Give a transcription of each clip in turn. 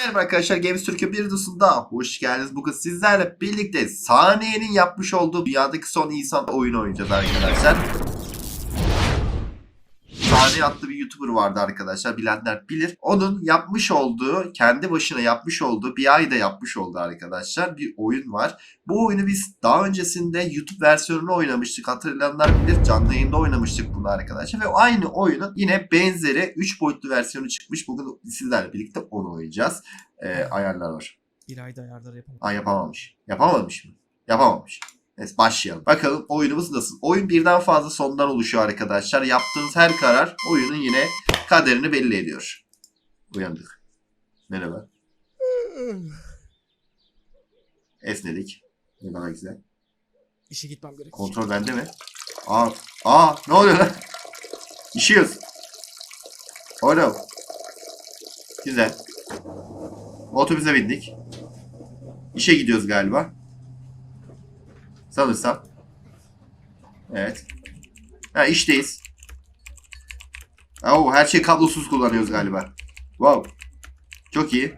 Merhaba arkadaşlar Games Türkiye bir dosunda hoş geldiniz. Bugün sizlerle birlikte Saniye'nin yapmış olduğu dünyadaki son insan oyunu oynayacağız arkadaşlar. Saniye adlı bir YouTuber vardı arkadaşlar. Bilenler bilir. Onun yapmış olduğu, kendi başına yapmış olduğu, bir ayda yapmış olduğu arkadaşlar bir oyun var. Bu oyunu biz daha öncesinde YouTube versiyonunu oynamıştık. Hatırlayanlar bilir. Canlı yayında oynamıştık bunu arkadaşlar. Ve aynı oyunun yine benzeri 3 boyutlu versiyonu çıkmış. Bugün sizlerle birlikte onu oynayacağız. Ee, ayarlar var. Bir ayda ayarları yapamam. Aa yapamamış. Yapamamış mı? Yapamamış. Neyse başlayalım. Bakalım oyunumuz nasıl? Oyun birden fazla sondan oluşuyor arkadaşlar. Yaptığınız her karar oyunun yine kaderini belli ediyor. Uyandık. Merhaba. Esnedik. Ne kadar güzel. İşe gitmem gerek. Kontrol bende mi? Aa, aa ne oluyor lan? İşiyoruz. Oh no. Güzel. Otobüse bindik. İşe gidiyoruz galiba. Sanırsam. Evet. Ha işteyiz. Oo, her şey kablosuz kullanıyoruz galiba. Wow. Çok iyi.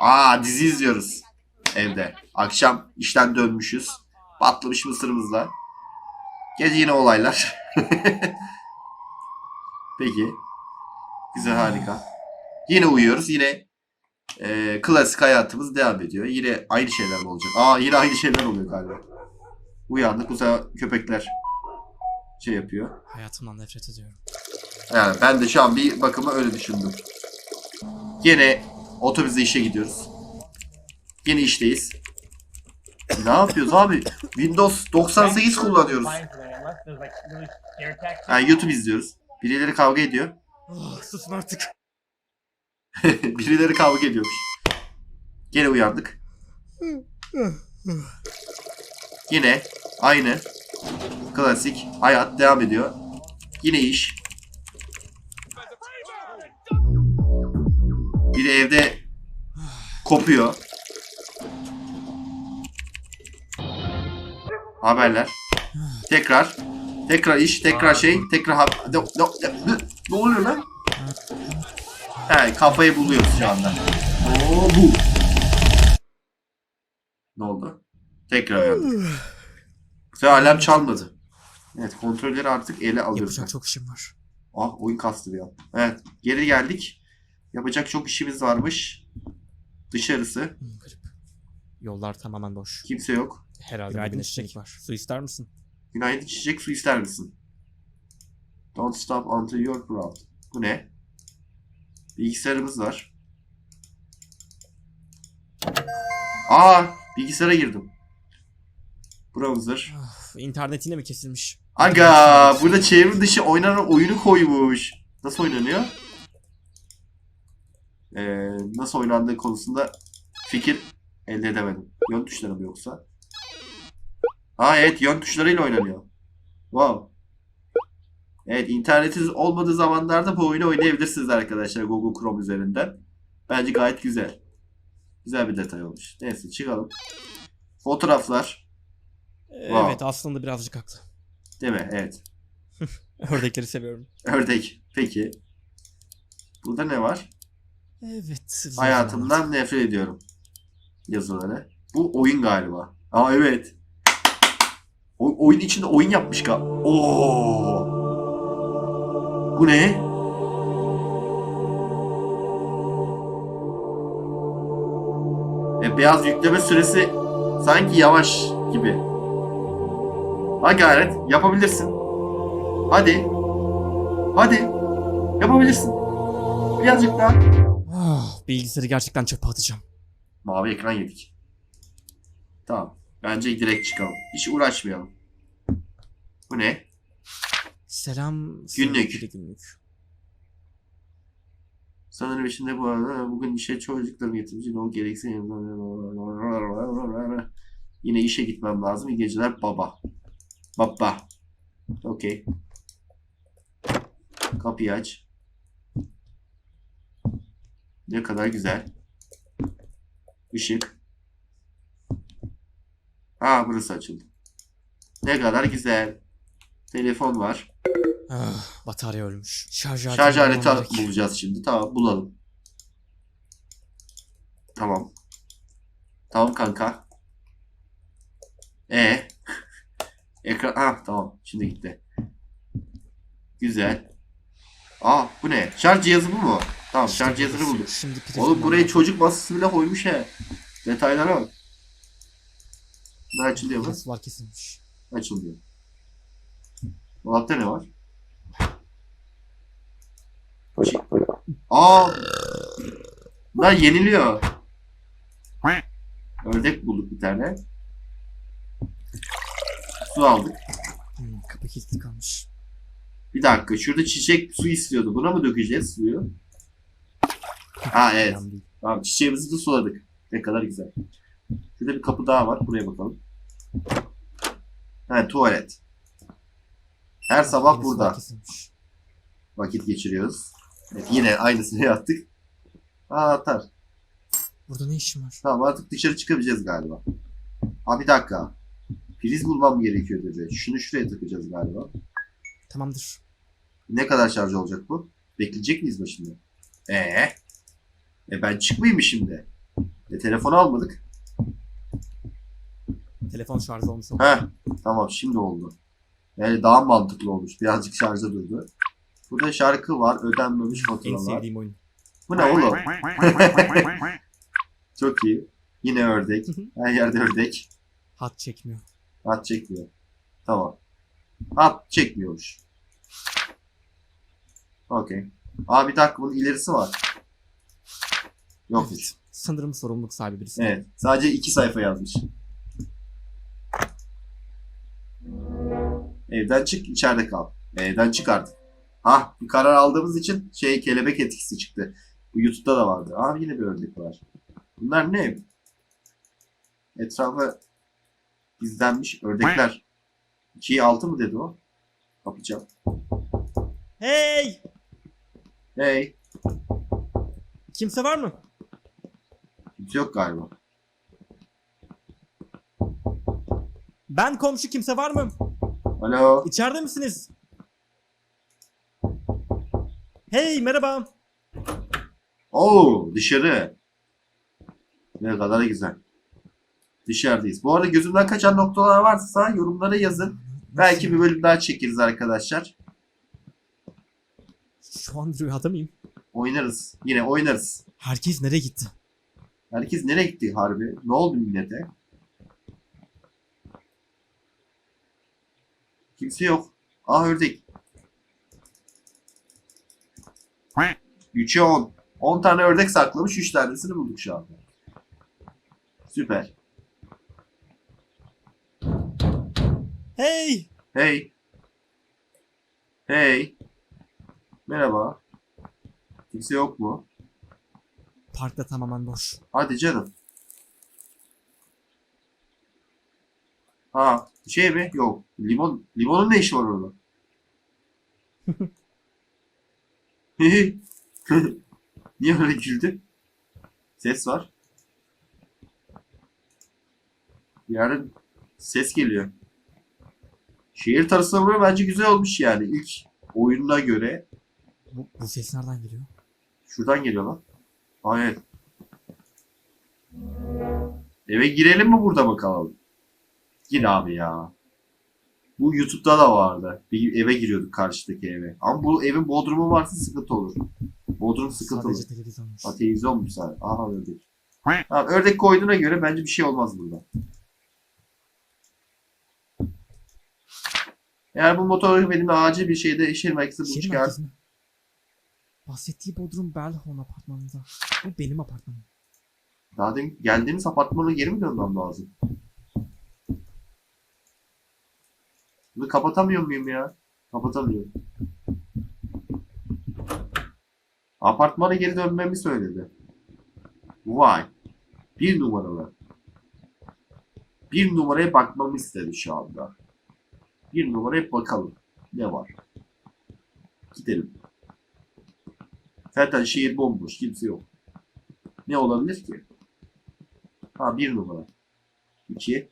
Aa dizi izliyoruz. Evde. Akşam işten dönmüşüz. Patlamış mısırımızla. Gece yine olaylar. Peki. Güzel harika. Yine uyuyoruz. Yine e, klasik hayatımız devam ediyor. Yine aynı şeyler mi olacak? Aa yine aynı şeyler oluyor galiba. Uyandık. Bu sefer köpekler şey yapıyor. Hayatımdan nefret ediyorum. Yani ben de şu an bir bakıma öyle düşündüm. Yine otobüste işe gidiyoruz. Yine işteyiz. Ne yapıyoruz abi? Windows 98 kullanıyoruz. Yani YouTube izliyoruz. Birileri kavga ediyor. Oh, susun artık. Birileri kavga ediyormuş. Gene uyandık. Yine aynı klasik hayat devam ediyor. Yine iş. Biri evde kopuyor. Haberler. Tekrar. Tekrar iş, tekrar şey, tekrar. Ne, ne, ne, ne oluyor lan? He, kafayı buluyoruz şu anda. Oo, bu. Ne oldu? Tekrar uyandık. Ve alarm çalmadı. Evet kontrolleri artık ele alıyoruz. Yapacak çok işim var. Ah oyun kastı bir an. Evet geri geldik. Yapacak çok işimiz varmış. Dışarısı. Hmm, garip. Yollar tamamen boş. Kimse yok. Herhalde Günaydın bir güneşlik var. Su ister misin? Günaydın içecek su ister misin? Don't stop until you're proud. Bu ne? Bilgisayarımız var. Aa bilgisayara girdim. Browser. Of, internet yine mi kesilmiş? Aga burada çevrim dışı oynanan oyunu koymuş. Nasıl oynanıyor? Ee, nasıl oynandığı konusunda fikir elde edemedim. Yön tuşları mı yoksa? Ha evet yön tuşlarıyla oynanıyor. Wow. Evet internetiniz olmadığı zamanlarda bu oyunu oynayabilirsiniz arkadaşlar Google Chrome üzerinden. Bence gayet güzel. Güzel bir detay olmuş. Neyse çıkalım. Fotoğraflar. Wow. Evet aslında birazcık haklı. Değil mi? Evet. Ördekleri seviyorum. Ördek. Peki. Burada ne var? Evet. Hayatımdan nefret ediyorum. Yazıları. Bu oyun galiba. Aa evet. O, oyun içinde oyun yapmış gal. Oo. Bu ne? E, beyaz yükleme süresi sanki yavaş gibi. Ha gayret yapabilirsin. Hadi. Hadi. Yapabilirsin. Birazcık daha. Ah, bilgisayarı gerçekten çöpe atacağım. Mavi ekran yedik. Tamam. Bence direkt çıkalım. Hiç uğraşmayalım. Bu ne? Selam. Günlük. sevgili günlük. Sanırım içinde bu arada bugün işe çocuklarım getirmiş. O gerekse Yine işe gitmem lazım. İyi geceler baba. Baba. Okey. Kapıyı aç. Ne kadar güzel. Işık. Aa burası açıldı. Ne kadar güzel. Telefon var. Ah, batarya ölmüş. Şarj aleti, Şarj aleti bulacağız şimdi. Tamam bulalım. Tamam. Tamam kanka. E Ekran ha tamam şimdi gitti. Güzel. Aa bu ne? Şarj cihazı bu mu? Tamam şarj cihazını bulduk. Şimdi Oğlum buraya çocuk masası bile koymuş he. Detaylara bak. Ne açılıyor mu? Burası var kesilmiş. Açılıyor. Dolapta ne var? Şey- Aa! Bunlar yeniliyor. Ördek bulduk bir tane. Su aldık. Hmm, kapı kilitli kalmış. Bir dakika şurada çiçek su istiyordu. Buna mı dökeceğiz suyu? Ha evet. Tamam çiçeğimizi de suladık. Ne kadar güzel. Şurada bir kapı daha var. Buraya bakalım. Ha tuvalet. Her sabah burada. Vakit geçiriyoruz. Evet, yine aynısını yaptık. Aa atar. Burada ne işim var? Tamam artık dışarı çıkabileceğiz galiba. Aa bir dakika. Priz bulmam gerekiyor dedi. Şunu şuraya takacağız galiba. Tamamdır. Ne kadar şarj olacak bu? Bekleyecek miyiz başında? Ee? E ben çıkmayayım mı şimdi? E telefonu almadık. Telefon şarjı olmuş oldu. Heh, tamam şimdi oldu. Yani daha mantıklı olmuş. Birazcık şarjda durdu. Burada şarkı var. Ödenmemiş En fatura var. sevdiğim oyun. Bu ne oğlum? Çok iyi. Yine ördek. Her yerde ördek. Hat çekmiyor. Hat çekmiyor. Tamam. Hat çekmiyormuş. Okey. Aa bir dakika bunun ilerisi var. Yokmuş. Sanırım sorumluluk sahibi birisi. Evet. Sadece iki sayfa yazmış. Evden çık, içeride kal. Evden çık artık. Hah, bir karar aldığımız için şey kelebek etkisi çıktı. Bu YouTube'da da vardı. Aa yine bir örnek var. Bunlar ne? Etrafa gizlenmiş ördekler. 2'yi 6 mı dedi o? Kapacağım. Hey! Hey. Kimse var mı? Kimse yok galiba. Ben komşu kimse var mı? Alo. İçeride misiniz? Hey merhaba. Oo dışarı. Ne kadar güzel. Dışarıdayız. Bu arada gözümden kaçan noktalar varsa yorumlara yazın. Belki bir bölüm daha çekeriz arkadaşlar. Şu an rüyada mıyım? Oynarız. Yine oynarız. Herkes nereye gitti? Herkes nereye gitti harbi? Ne oldu millete? Kimse yok. Aa ördek. 3'e 10. 10 tane ördek saklamış. 3 tanesini bulduk şu anda. Süper. Hey! Hey. Hey. Merhaba. Kimse yok mu? Parkta tamamen boş. Hadi canım. Ha, şey mi? Yok. Limon. Limonun ne işi var orada? Niye öyle güldün? Ses var. Yarın ses geliyor. Şehir tasarımı bence güzel olmuş yani. İlk oyununa göre Bu, bu ses nereden geliyor? Şuradan geliyor lan. Evet. Eve girelim mi burada mı kalalım? Gir abi ya. Bu YouTube'da da vardı. Bir eve giriyorduk karşıdaki eve. Ama bu evin bodrumu varsa sıkıntı olur. Bodrum sıkıntı olur. Sadece televizyonmuş. Ha televizyonmuş sadece. Aha ördek. Tamam, ördek koyduğuna göre bence bir şey olmaz burada. Eğer bu motoru benimle acil bir şeyde şehir merkezinde Şehir buluş merkezi mi? Bahsettiği Bodrum Bellhorn apartmanında. Bu benim apartmanım. Daha demin geldiğimiz apartmana geri mi dönmem lazım? Bunu kapatamıyor muyum ya? Kapatamıyorum. Apartmana geri dönmemi söyledi. Vay. Bir numaralı. Bir numaraya bakmamı istedi şu anda. Bir numaraya bakalım. Ne var? Gidelim. Zaten şehir bomboş. Kimse yok. Ne olabilir ki? Ha bir numara. 2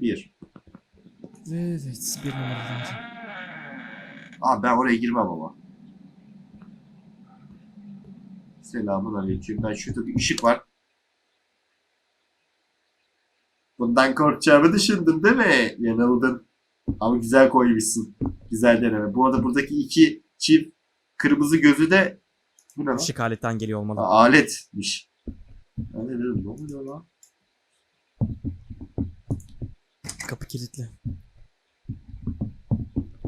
1. Evet bir numaradan. Aa ben oraya girmem ama. Selamun aleyküm. Ben şurada bir ışık var. Bundan korkacağımı düşündün değil mi? Yanıldın. Ama güzel koymuşsun. Güzel deneme. Bu arada buradaki iki çift kırmızı gözü de bu ne lan? Işık aletten geliyor olmalı. Ha, aletmiş. Ben de dedim ne oluyor lan? Kapı kilitli.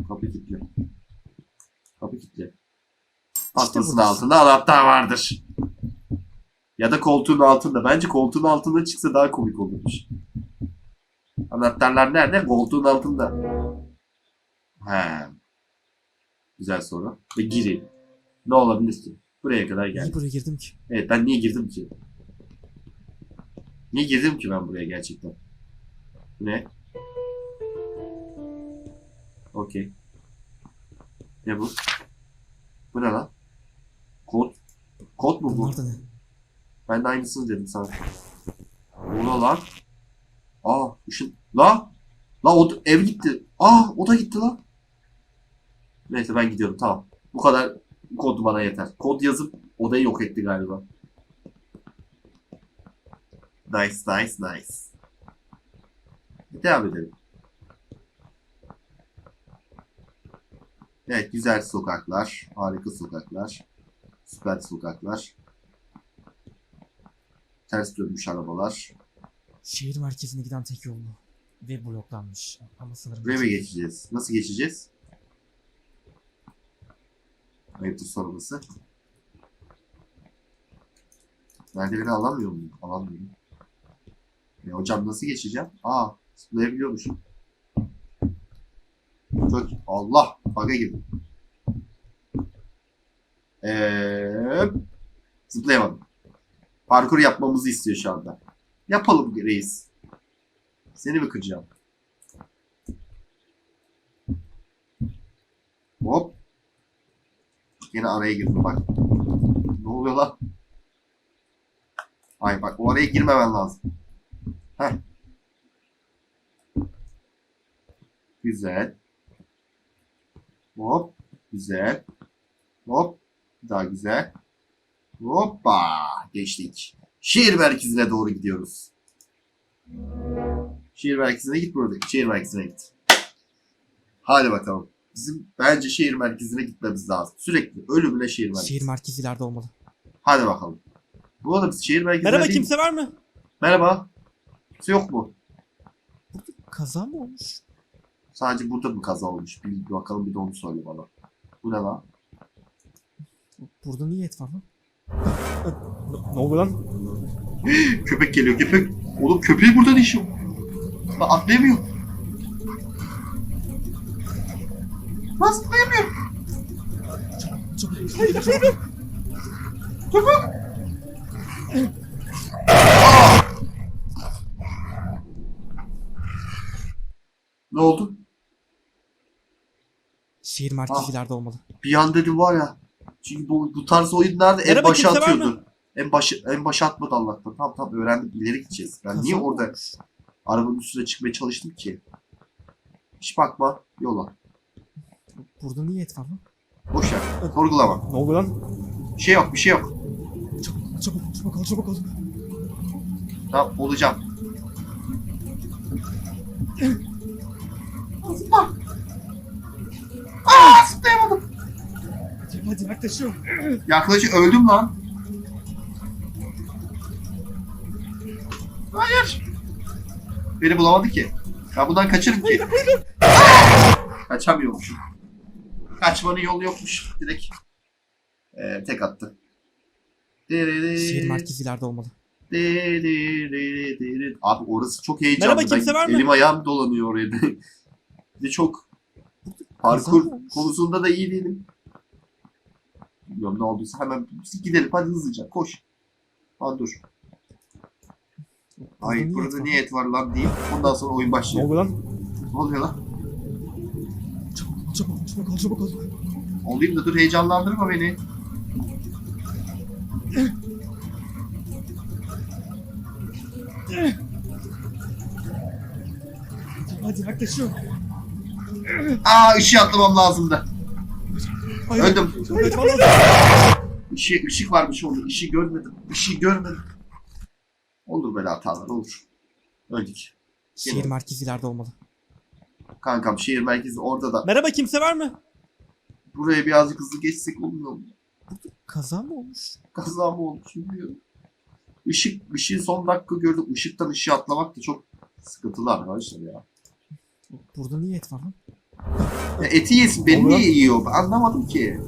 Kapı kilitli. Kapı kilitli. Pastasının burası. altında anahtar vardır. Ya da koltuğun altında. Bence koltuğun altında çıksa daha komik olurmuş. Anahtarlar nerede? Koltuğun altında. He. Güzel soru. Ve giri. Ne olabilir ki? Buraya kadar geldi. Niye buraya girdim ki? Evet ben niye girdim ki? Niye girdim ki ben buraya gerçekten? Bu ne? Okey. Ne bu? Bu ne lan? Kod. Kod mu bu? Bunlar da ne? Ben de aynısını dedim sana. Bu ne lan? Aa ışın. La! La o ev gitti. Aa o da gitti lan. Neyse ben gidiyorum tamam. Bu kadar kod bana yeter. Kod yazıp odayı yok etti galiba. Nice nice nice. Devam edelim. Evet güzel sokaklar. Harika sokaklar. Süper sokaklar. Ters dönmüş arabalar. Şehir merkezine giden tek yol bu. Ve bloklanmış. Ama sanırım... Buraya mı geçeceğiz? Nasıl geçeceğiz? Ayıptır sorması. Merdiveni alamıyor muyum? Alamıyorum. E, hocam nasıl geçeceğim? Aa, zıplayabiliyormuşum. Çok Allah bug'a girdim. Eee zıplayamadım. Parkur yapmamızı istiyor şu anda. Yapalım reis. Seni mi kıracağım? Hop. Yine araya girdim bak. Ne oluyor lan? Ay bak o araya girmemen lazım. Heh. Güzel. Hop. Güzel. Hop. Daha güzel. Hoppa. Geçtik. Şehir merkezine doğru gidiyoruz. Şehir merkezine git burada. Şehir merkezine git. Hadi bakalım. Bizim bence şehir merkezine gitmemiz lazım. Sürekli ölümüne şehir merkezi. Şehir merkezi ileride olmalı. Hadi bakalım. Bu arada biz şehir merkezine Merhaba değil- kimse var mı? Merhaba. Kimse yok mu? Kaza mı olmuş? Sadece burada mı kaza olmuş? Bir, bir bakalım bir de onu söyle bana. Bu ne lan? Burada niye et var lan? Ne, oluyor lan? Köpek geliyor köpek. Oğlum köpeği burada ne işi yok? Lan atlayamıyor. Nasıl atlayamıyor? Çabuk. Hayır çabuk. Çabuk. Ne oldu? Şehir merkezi Ah. olmalı. Bir an dedim var ya. Çünkü bu, bu tarz oyunlarda en Merhaba, başa kimse var atıyordu. En başı en başa atmadı Allah'tan. Tamam tamam öğrendik ileri gideceğiz. Ben niye orada arabanın üstüne çıkmaya çalıştım ki? Hiç bakma yola. Burada niye et var lan? Boş ver. Sorgulama. Ne oluyor lan? Bir şey yok bir şey yok. Çabuk çabuk çabuk ol çabuk ol. Tamam olacağım. Aa zıplayamadım. Hadi, yaklaşıyorum. Yaklaşık öldüm lan. Hayır. Beni bulamadı ki. Ben bundan kaçırım ki. Kaçamıyormuşum. Kaçmanın yolu yokmuş. Direkt ee, tek attı. Şehir merkezi ileride olmalı. Abi orası çok heyecanlı. Merhaba, kimse var mı? Elim ayağım dolanıyor oraya. Bir de çok parkur konusunda da iyi değilim. Bilmiyorum ne olduysa hemen gidelim hadi hızlıca koş. Hadi dur. Ay niye burada niye et var lan deyip ondan sonra oyun Ne başlıyor. oluyor lan? Ne oluyor lan? Çabuk çabuk çabuk ol çabuk ol. Olayım da dur heyecanlandırma beni. Hadi yaklaşıyorum. Aa ışığı atlamam lazımdı. Hayır. Öldüm. Lazım. Işık, ışık varmış orada. Işığı görmedim. Işığı görmedim. Olur böyle hatalar olur. Öldük. Şehir Yine. merkezi ileride olmalı. Kankam şehir merkezi orada da. Merhaba kimse var mı? Buraya birazcık hızlı geçsek olmuyor mu? Kaza mı olmuş? Kaza mı olmuş bilmiyorum. Işık, ışığı son dakika gördüm. Işıktan ışığa atlamak da çok sıkıntılı arkadaşlar ya. Burada niye et var lan? ya eti yesin. Beni Olur. niye yiyor? Ben anlamadım ki.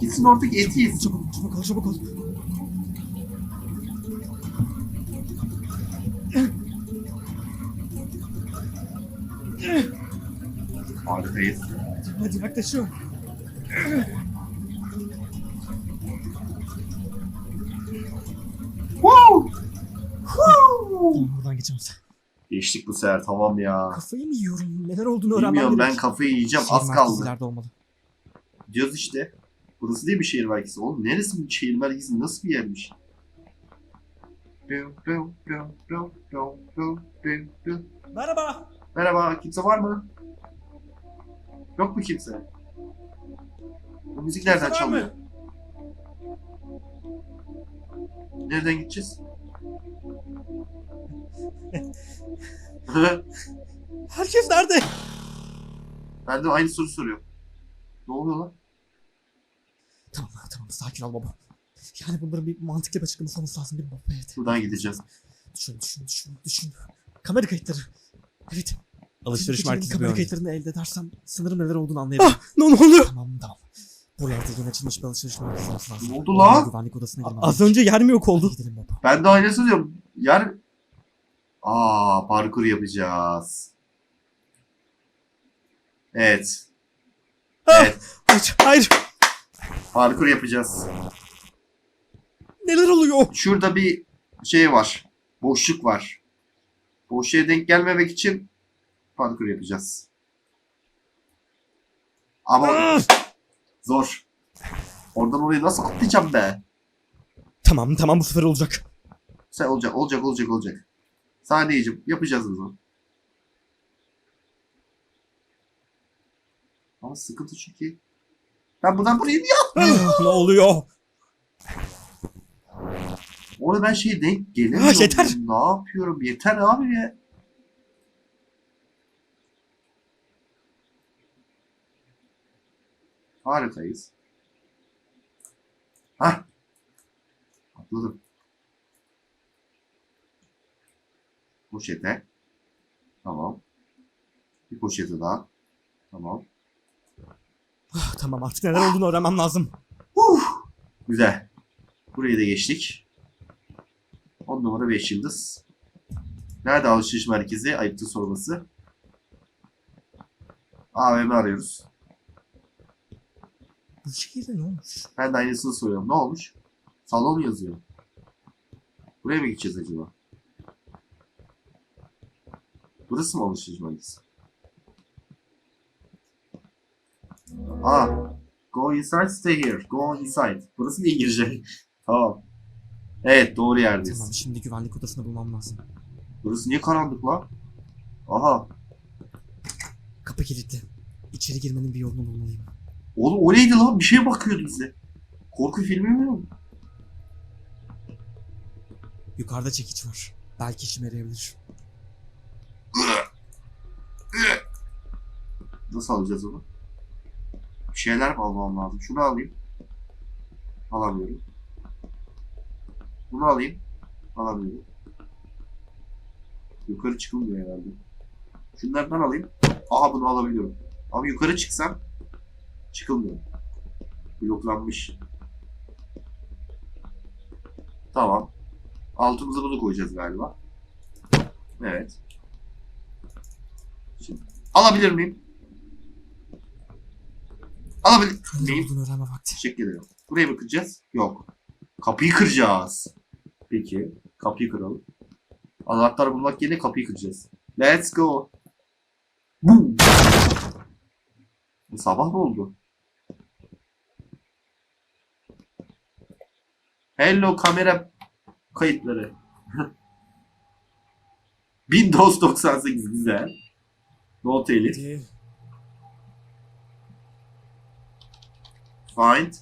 Gitsin oradaki eti yesin. Çabuk çabuk ol çabuk ol. Harikayız. Hadi yaklaşıyor. Wow! Wow! Buradan geçemez. Geçtik bu sefer tamam ya. Kafayı mı yiyorum? Neler olduğunu öğrenmem Bilmiyorum ben kafayı yiyeceğim. Az kaldı. olmalı. Diyoruz işte. Burası değil mi şehir merkezi? Oğlum neresi bu şehir merkezi? Nasıl bir yermiş? Merhaba. Merhaba, kimse var mı? Yok mu kimse? Bu müzik nereden Kimse var mı? çalıyor? Nereden gideceğiz? Herkes nerede? ben de aynı soru soruyorum. Ne oluyor lan? Tamam tamam sakin ol baba. Yani bunların bir mantıklı bir açıklaması olması lazım değil mi baba? Evet. Buradan gideceğiz. Düşün düşün düşün düşün. Kamera kayıtları. Evet. Alışveriş Gecenin merkezi bir kamera oyun. kayıtlarını elde edersem sanırım neler olduğunu anlayabilirim. Ah ne, ne oluyor? Tamam tamam. Buralarda yeni açılmış bir alışveriş merkezi olması lazım. Ne oldu lan? Güvenlik odasına girmem Az önce yer mi yok oldu? Hadi gidelim baba. Ben de aynısını diyorum. Yer... Aa, parkur yapacağız. Evet. Evet, Hayır, hayır. parkur yapacağız. Neler oluyor? Şurada bir şey var. Boşluk var. Boşluğa denk gelmemek için parkur yapacağız. Ama Ah! zor. Oradan oraya nasıl atlayacağım be? Tamam tamam bu sefer olacak. Sen olacak, olacak, olacak, olacak. Saniyeciğim yapacağız bunu. Ama sıkıntı çünkü. Ben buradan buraya niye Ah, ne oluyor? Orada ben şeye denk gelemiyorum. Ah, yeter. Ne yapıyorum? Yeter abi ya. Harikayız. Hah. Atladım. Poşete. Tamam. Bir poşete daha. Tamam. Ah, tamam artık neler olduğunu öğrenmem lazım. Uf. Güzel. Burayı da geçtik. 10 numara 5 yıldız. Nerede alışveriş merkezi? Ayıptır sorması. AVM arıyoruz. Bu şehirde ne olmuş? Ben de aynısını soruyorum. Ne olmuş? Salon yazıyor. Buraya mı gideceğiz acaba? Burası mı alışveriş merkezi? Aa. Go inside, stay here. Go inside. Burası mı İngilizce? tamam. Evet doğru yerdeyiz. Tamam şimdi güvenlik odasını bulmam lazım. Burası niye karanlık lan? Aha. Kapı kilitli. İçeri girmenin bir yolunu bulmalıyım. Oğlum o neydi lan? Bir şeye bakıyordu bize. Korku filmi mi? Yukarıda çekiç var. Belki işime yarayabilir. Nasıl alacağız onu? Bir şeyler mi almam lazım? Şunu alayım. Alamıyorum. Bunu alayım. Alamıyorum. Yukarı çıkılmıyor herhalde. Şunlardan alayım. Aha bunu alabiliyorum. Ama yukarı çıksam çıkılmıyor. Bloklanmış. Tamam. Altımıza bunu koyacağız galiba. Evet. Şimdi alabilir miyim? Alabilir öğrenme vakti. Teşekkür ederim. Buraya mı kıracağız? Yok. Kapıyı kıracağız. Peki. Kapıyı kıralım. Anahtar bulmak yerine kapıyı kıracağız. Let's go. Boom. Bu sabah mı oldu? Hello kamera kayıtları. Windows 98 güzel. Note Elif. Find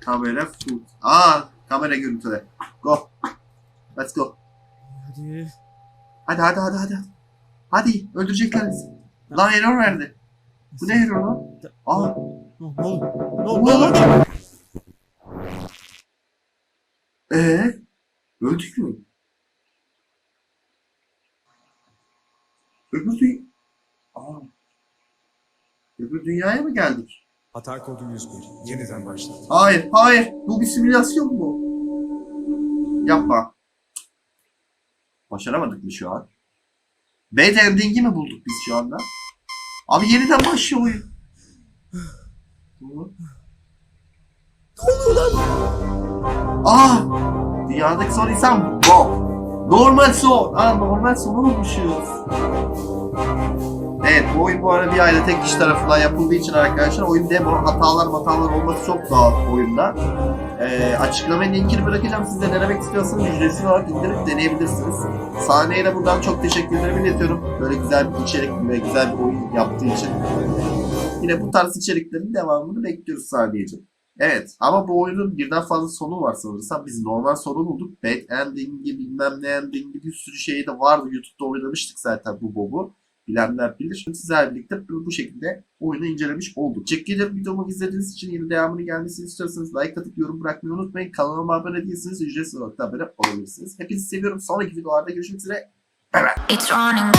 kamera foot. Aa, kamera görüntüle. Go. Let's go. Hadi. Hadi hadi hadi hadi. Hadi öldürecekler bizi. Lan error verdi. Bu ne error lan? Aa. Ne ne oldu? Ne oldu? Ee? Öldük mü? Öbür dünya... Aa. Öbür dünyaya mı geldik? Hata kodu 101. Yeniden başla. Hayır, hayır. Bu bir simülasyon mu? Yapma. Başaramadık mı şu an? Bad ending'i mi bulduk biz şu anda? Abi yeniden başlıyor oyun. Hı? Aa! Dünyadaki son insan bu. Normal son. Aa normal sonu bulmuşuz. Evet bu oyun bu arada bir aile tek kişi tarafından yapıldığı için arkadaşlar oyun demo hatalar hatalar olması çok doğal oyunda. Ee, açıklamanın linkini bırakacağım. Siz de denemek istiyorsanız ücretsiz olarak indirip deneyebilirsiniz. Sahneye buradan çok teşekkürlerimi iletiyorum. Böyle güzel bir içerik ve güzel bir oyun yaptığı için. Yine bu tarz içeriklerin devamını bekliyoruz sahneyeciğim. Evet ama bu oyunun birden fazla sonu var sanırsam. Biz normal sonu bulduk. Bad ending'i bilmem ne ending'i bir sürü şey de vardı. YouTube'da oynamıştık zaten bu bobu. Bilenler bilir. Sizlerle birlikte bu şekilde oyunu incelemiş olduk. Teşekkür ederim videomu izlediğiniz için. Yeni devamını gelmesini istiyorsanız like atıp yorum bırakmayı unutmayın. Kanalıma abone değilseniz ücretsiz olarak da abone olabilirsiniz. Hepinizi seviyorum. Sonraki videolarda görüşmek üzere. It's running.